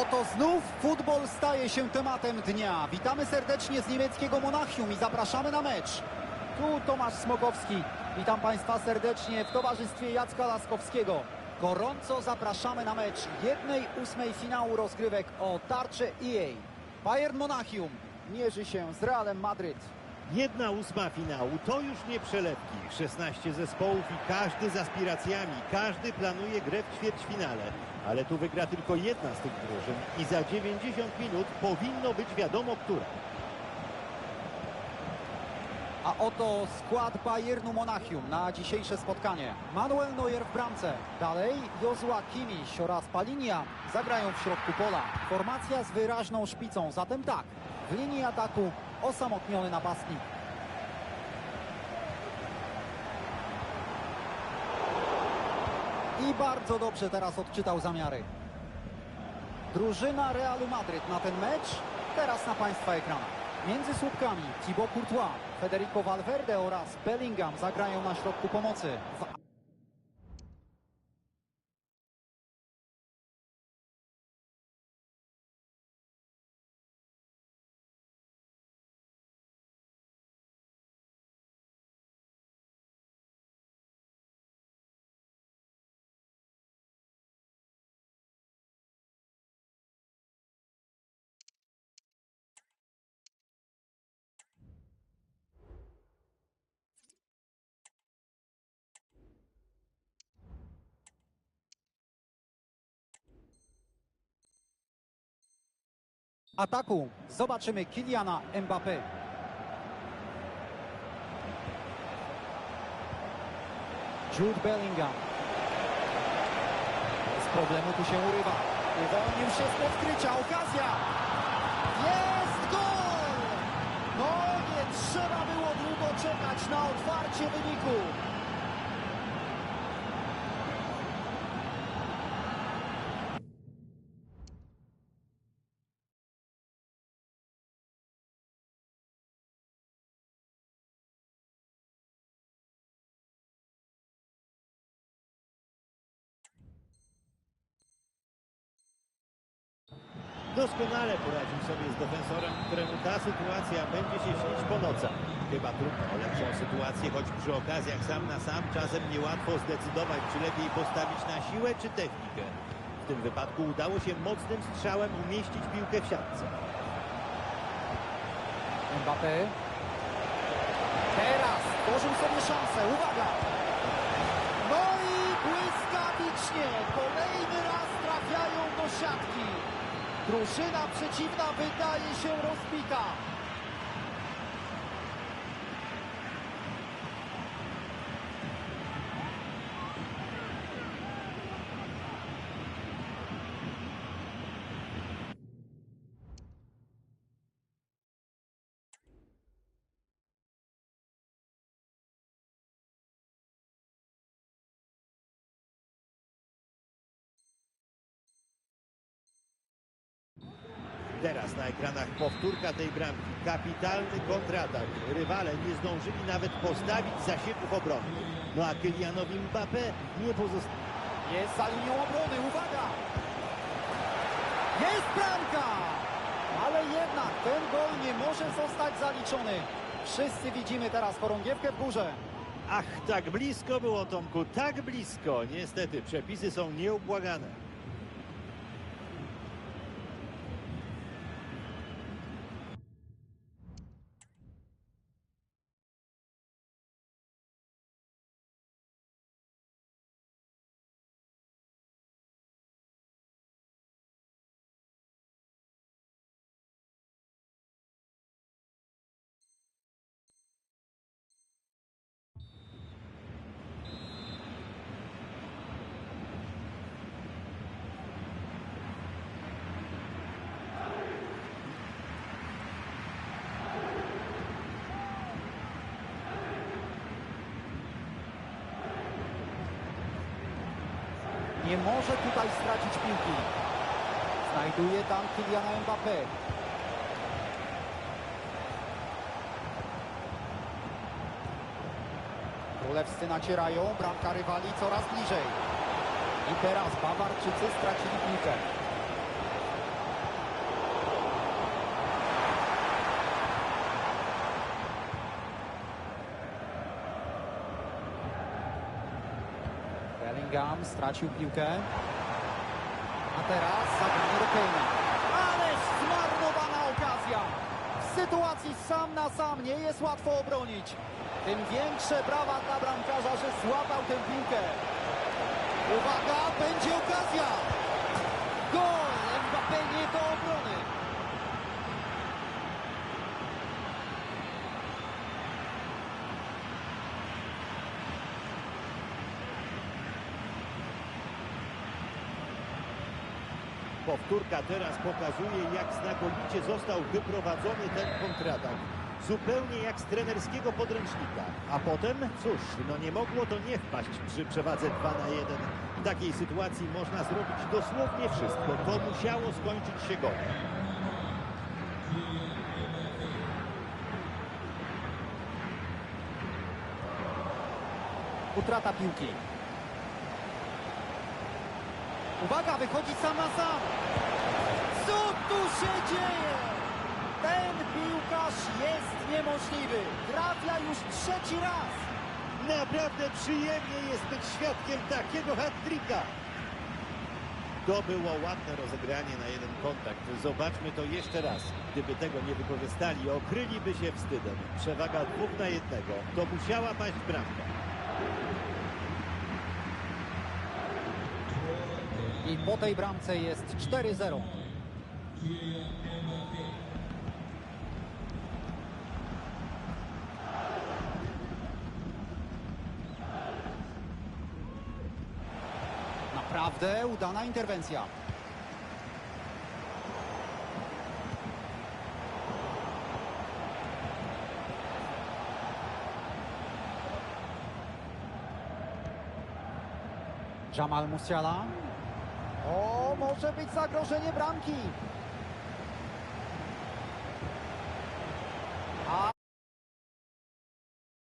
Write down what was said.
Oto znów futbol staje się tematem dnia. Witamy serdecznie z niemieckiego Monachium i zapraszamy na mecz. Tu Tomasz Smokowski. Witam Państwa serdecznie w towarzystwie Jacka Laskowskiego. Gorąco zapraszamy na mecz jednej ósmej finału rozgrywek o tarczę EA. Bayern Monachium mierzy się z Realem Madryt. Jedna ósma finału to już nie przelewki. 16 zespołów i każdy z aspiracjami. Każdy planuje grę w ćwierćfinale. Ale tu wygra tylko jedna z tych drużyn i za 90 minut powinno być wiadomo, która. A oto skład Bayernu Monachium na dzisiejsze spotkanie. Manuel Neuer w bramce. Dalej Jozua Kimiś oraz Palinia zagrają w środku pola. Formacja z wyraźną szpicą, zatem tak, w linii ataku osamotniony napastnik. I bardzo dobrze teraz odczytał zamiary. Drużyna Realu Madryt na ten mecz teraz na Państwa ekranach. Między słupkami Thibaut Courtois, Federico Valverde oraz Bellingham zagrają na środku pomocy. Ataku zobaczymy Kyliana Mbappé. Jude Bellingham. Z problemu tu się urywa. Uwolnił się z podkrycia. Okazja. Jest gol! No nie trzeba było długo czekać na otwarcie wyniku. Doskonale poradził sobie z defensorem, któremu ta sytuacja będzie się śnić po nocach. Chyba trudno lepszą sytuację, choć przy okazjach sam na sam czasem niełatwo zdecydować, czy lepiej postawić na siłę, czy technikę. W tym wypadku udało się mocnym strzałem umieścić piłkę w siatce. Mbappé. Teraz tworzył sobie szansę. Uwaga! No i błyskawicznie kolejny raz trafiają do siatki. Drużyna przeciwna wydaje się rozbita. Teraz na ekranach powtórka tej bramki. Kapitalny kontratak. Rywale nie zdążyli nawet postawić zasieków obrony. No a Kylianowi Mbappé nie pozostało. Jest za linią obrony. Uwaga! Jest bramka! Ale jednak ten gol nie może zostać zaliczony. Wszyscy widzimy teraz chorągiewkę w górze. Ach, tak blisko było Tomku, tak blisko. Niestety przepisy są nieubłagane. Nie może tutaj stracić piłki. Znajduje tam Kyliana Mbappé. Królewscy nacierają, bramka rywali coraz bliżej. I teraz Bawarczycy stracili piłkę. Bellingham stracił piłkę. A teraz zagranie do Kane'a. Ależ zmarnowana okazja. W sytuacji sam na sam nie jest łatwo obronić. Tym większe brawa dla bramkarza, że złapał tę piłkę. Uwaga, będzie okazja. Gol! Mbappé nie do obrony. Powtórka teraz pokazuje, jak znakomicie został wyprowadzony ten kontratak. Zupełnie jak z trenerskiego podręcznika. A potem, cóż, no nie mogło to nie wpaść przy przewadze 2 na 1. W takiej sytuacji można zrobić dosłownie wszystko. To musiało skończyć się golem. Utrata piłki. Uwaga, wychodzi sam na sam. Co tu się dzieje? Ten piłkarz jest niemożliwy. Trafia już trzeci raz. Naprawdę przyjemnie jest być świadkiem takiego hat-tricka. To było ładne rozegranie na jeden kontakt. Zobaczmy to jeszcze raz. Gdyby tego nie wykorzystali, okryliby się wstydem. Przewaga dwóch na jednego. To musiała paść bramka. I po tej bramce jest 4-0. Naprawdę udana interwencja. Jamal Musiala. O, może być zagrożenie bramki.